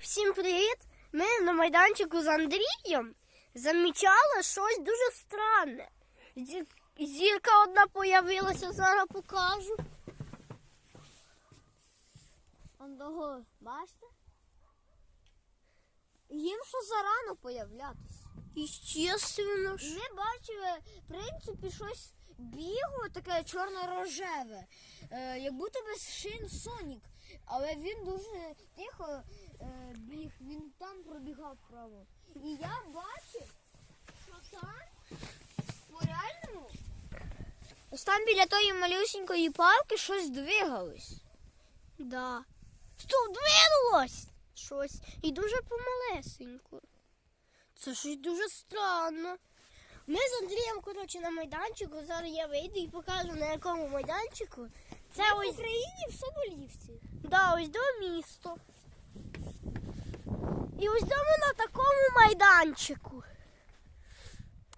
Всім привіт! Ми на майданчику з Андрієм замічали щось дуже странне. Зірка одна появилася, зараз покажу. Он бачите? Їм що зарано появлятися. Естественно ж. Ми бачили, в принципі, щось бігло таке чорно-рожеве, е, як будто би шин Сонік. Але він дуже тихо е, біг, він там пробігав право. І я бачив, що там по реальному. Ось там біля тої малюсінької палки щось двигалось. Да. Стоп, двинулось! Щось. І дуже помалесенько. Це щось дуже странно. Ми з Андрієм, коротше, на майданчику. Зараз я вийду і покажу на якому майданчику. Це Це в ось, Україні в Соболівці. да, ось до місто. І ось до ми на такому майданчику.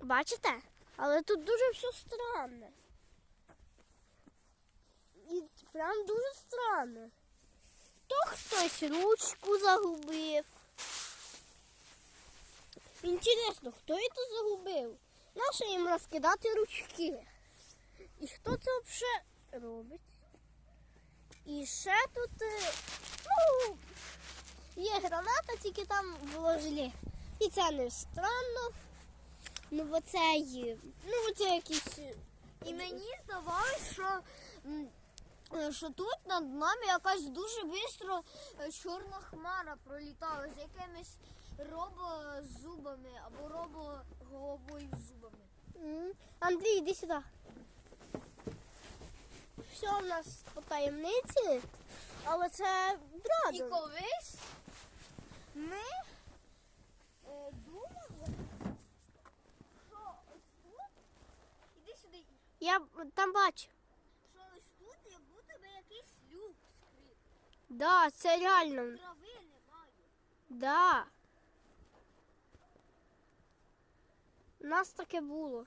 Бачите? Але тут дуже все странне. І прям дуже странно. То хтось ручку загубив. Інтересно, хто це загубив? Нащо їм розкидати ручки? І хто це взагалі робить? І ще тут е, ну, є граната, тільки там було желе. І це не странно. Ну, бо це є. Ну, це якісь. е, І мені здавалось, що, е, що тут над нами якась дуже швидко чорна хмара пролітала з якимись робозубами або робоголовою зубами. Андрій, іди сюди. Все в нас по таємниці, але це І колись ми е, думали, що ось тут, іди сюди, Я там бачу. що ось тут як будто би якийсь люк скрит. Да, це реально. Трави немає. Да. У нас таке було.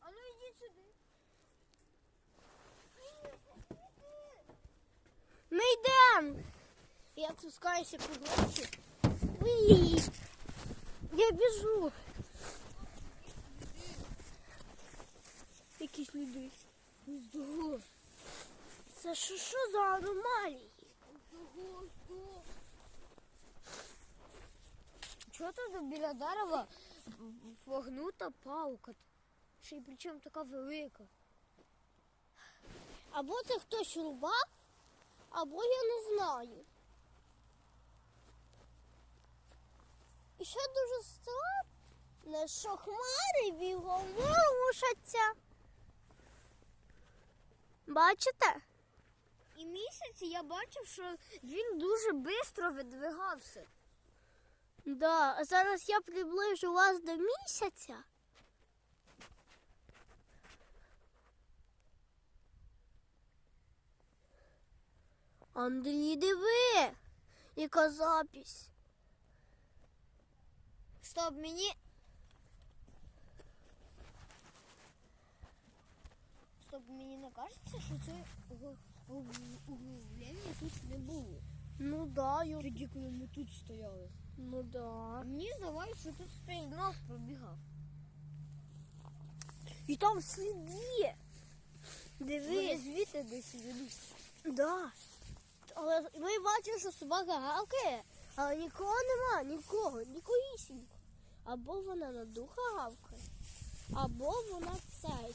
А ну йдіть сюди. Ми йдемо. Я спускаюся по. Уї. Я біжу. Якісь люди. Здорово. Це що, що за аномалії? Чого тут біля дерева вогнута палка? Ще й причому така велика. Або це хтось рубав, або я не знаю. І ще дуже странно, що хмари бігом рушаться. Бачите? І місяці я бачив, що він дуже швидко видвигався. Да, а зараз я приближу вас до місяця. Андрій, диви, яка запись. Стоп, мені. Стоп, мені не кажеться, що це углублення тут не було. Ну да, Юр. Тоді, коли ми тут стояли. Ну да. Мені здавалося, що тут стрільнов пробігав. І там сліди. Вони звідти десь ведуть. Да. Але ми бачимо, що собака гавкає, але нікого нема, нікого, нікоїсінько. Або вона на духа гавкає, або вона цей.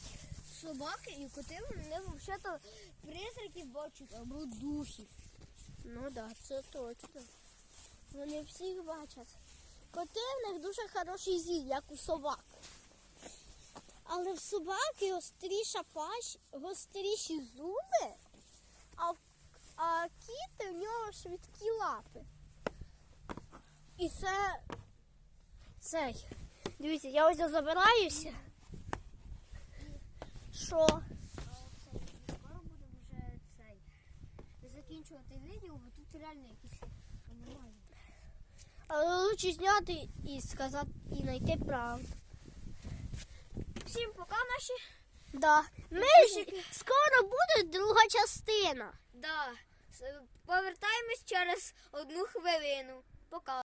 Собаки і коти вони взагалі призраків бачать або духів. Ну так, да, це точно. Вони всіх бачать. Коти в них дуже хороший зір, як у собак. Але в собаки гостріша пащ, гостріші зуби, а, в- а кіт в нього швидкі лапи. І це цей. Дивіться, я ось забираюся. Що? Скоро будемо вже цей закінчувати відео, бо тут реально якісь аномалії. Але лучше зняти і сказати, і знайти правду. Всім пока наші. Да. Ми ж скоро буде друга частина. Да. Повертаємось через одну хвилину. Пока.